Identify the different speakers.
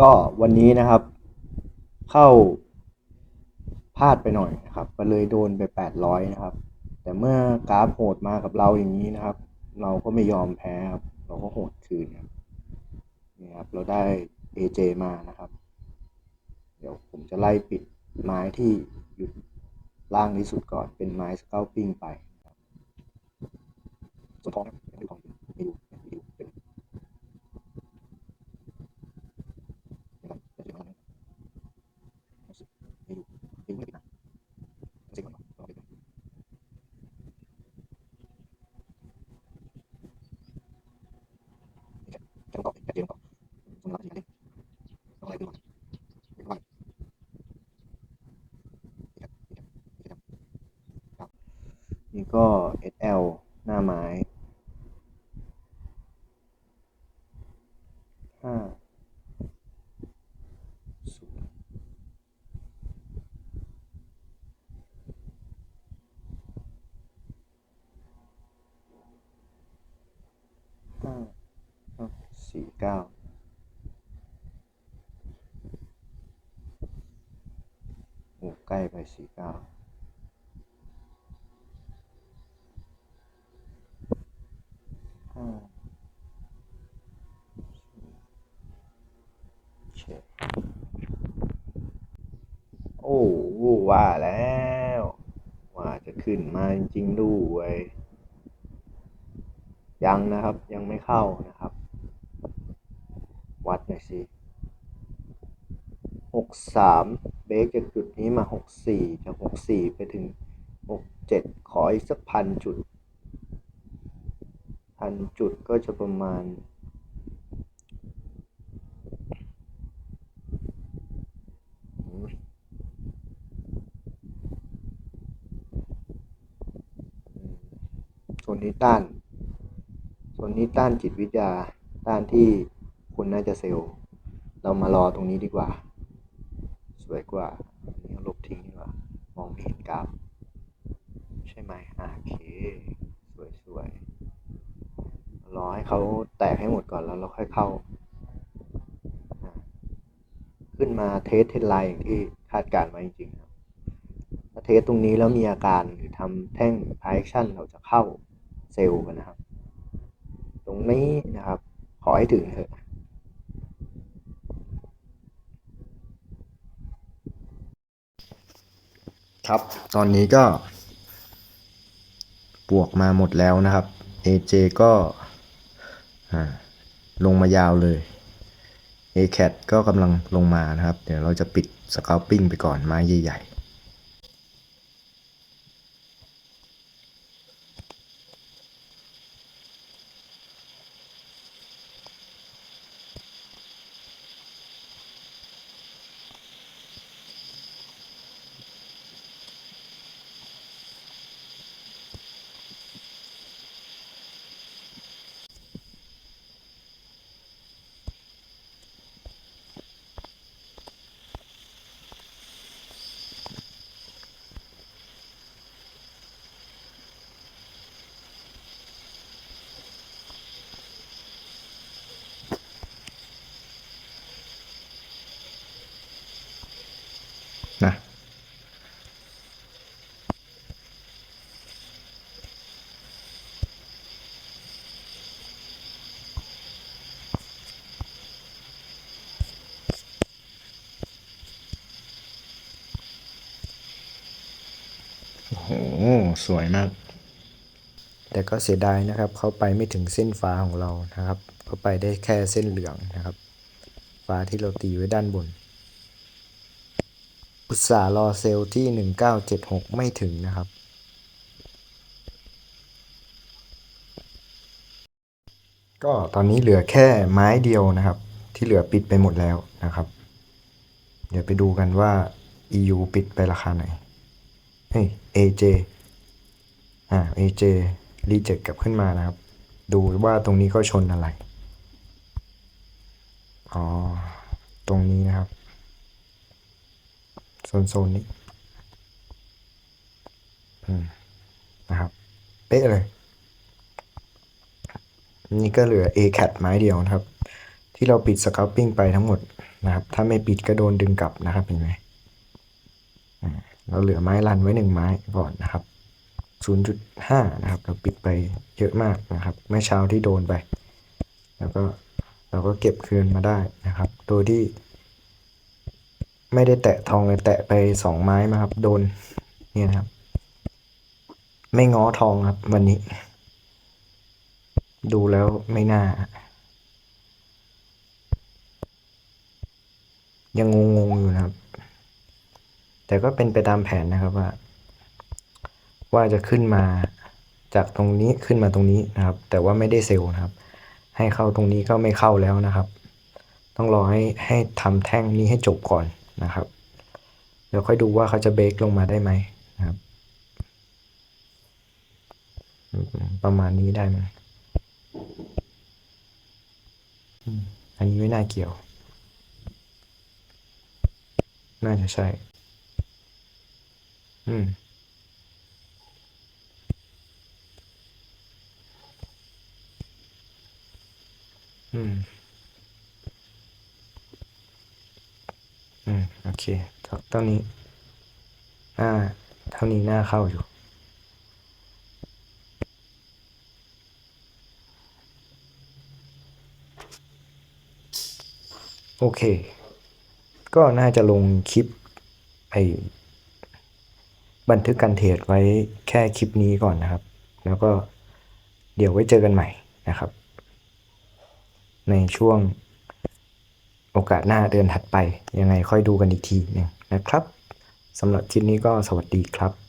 Speaker 1: ก็วันนี้นะครับ เข้าพลาดไปหน่อยนะครับก็เลยโดนไป 800 นะครับ แต่เมื่อกราฟโหดมากับเราอย่างนี้นะครับ เราก็ไม่ยอมแพ้ครับ เราก็โหดคืนครับนี่ครับ เราได้ AJ มานะครับ เดี๋ยวผมจะไล่ปิดไม้ที่อยู่ล่างที่สุดก่อนเป็นไม้สเกลปิ้งไปส่วนทองนะครับยังดูทองอยู่ไม่ดูไม่ดูเป็นนะครับเดี๋ยวจะมาแล้วไม่ดูไม่ดูไม่ปิดนะเซ็งก่อนรอปิดก่อนนี่แค่แค่ต้องตอบแค่เดียวต้องตอบสมมติว่าจะยังไงต้องอะไรดูก่อนเดี๋ยวก่อนนี่ครับนี่ครับนี่ครับครับ นี่ก็ SL หน้าไม้ห้าศูนย์ห้าห้าสี่เก้าโอ้ใกล้ไปสี่เก้าห้าเจ็ด โอ้ว่าแล้ว ว่าจะขึ้นมาจริงๆด้วย ยังนะครับยังไม่เข้านะครับ วัดหน่อยสิหกสามเบรกจากจุดนี้มาหกสี่จากหกสี่ไปถึงหกเจ็ดขออีกสักพันจุด พันจุดก็จะประมาณ โซ นนี้ต้านโซนนี้ต้านจิตวิทยาต้านที่คุณน่าจะเซลล์ เรามารอตรงนี้ดีกว่า สวยกว่าอันนี้ลบทิ้งดีกว่ามองไม่เห็นกราฟใช่ไหมโอเค สวยสวยรอให้เขาแตกให้หมดก่อนแล้วเราค่อยเข้า ขึ้นมาเทสเทนไลน์อย่างที่คาดการณ์ไว้จริงๆครับถ้าเทสตรงนี้แล้วมีอาการหรือทำแท่ง price action เราจะเข้า เซลล์นะครับ ตรงนี้นะครับ ขอให้ถึงเถอะครับ ตอนนี้ก็ บวกมาหมดแล้วนะครับ AJ ก็ลงมายาวเลย ACAT ก็กำลังลงมานะครับ เดี๋ยวเราจะปิดสก a ลปิ้งไปก่อนไม้ใหญ่ๆ นะ โอ้โห สวยมาก แต่ก็เสียดายนะครับ เขาไปไม่ถึงเส้นฟ้าของเรานะครับเขาไปได้แค่เส้นเหลืองนะครับ ฟ้าที่เราตีไว้ด้านบน อุตส่าห์รอเซลที่ 1976 ไม่ถึงนะครับก็ตอนนี้เหลือแค่ไม้เดียวนะครับ ที่เหลือปิดไปหมดแล้วนะครับ เดี๋ยวไปดูกันว่า EU ปิดไปราคาไหน เฮ้ย AJ อ่า AJ รีเจ็คกลับขึ้นมานะครับ ดูว่าตรงนี้เขาชนอะไร อ๋อ ตรงนี้นะครับ โซนโซนนี้ อืม นะครับ เป๊ะเลย นี่ก็เหลือ A cat ไม้เดียวนะครับ
Speaker 2: ที่เราปิดสครับปิ้งไปทั้งหมดนะครับ ถ้าไม่ปิดก็โดนดึงกลับนะครับเห็นไหมอ่า เราเหลือไม้รันไว้หนึ่งไม้ก่อนนะครับ 0.5 นะครับ เราปิดไปเยอะมากนะครับเมื่อเช้าที่โดนไป แล้วก็เราก็เก็บคืนมาได้นะครับ โดยที่ ไม่ได้แตะทองเลยแตะไปสองไม้มาครับ โดนเนี่ยนะครับ ไม่ง้อทองครับ วันนี้ ดูแล้วไม่น่า ยังงงๆอยู่นะครับ แต่ก็เป็นไปตามแผนนะครับว่า ว่าจะขึ้นมาจากตรงนี้ขึ้นมาตรงนี้นะครับ แต่ว่าไม่ได้เซลล์นะครับ ให้เข้าตรงนี้ก็ไม่เข้าแล้วนะครับ ต้องรอให้ให้ทำแท่งนี้ให้จบก่อนนะครับเดี๋ยวค่อยดูว่าเขาจะเบรกลงมาได้ไหมนะครับ ประมาณนี้ได้ไหมอืมอันนี้ไม่น่าเกี่ยว น่าจะใช่ อืมอืมอืมโอเคเท่าเท่านี้อาเท่านี้หน่าเข้าอยู่โอเค ก็น่าจะลงคลิปไอ บันทึกการเทรดไว้แค่คลิปนี้ก่อนนะครับ แล้วก็เดี๋ยวไว้เจอกันใหม่นะครับ ในช่วงโอกาสหน้าเดือนถัดไปยังไงค่อยดูกันอีกทีหนึงนะครับสำหรับคลิปนี้ก็สวัสดีครับ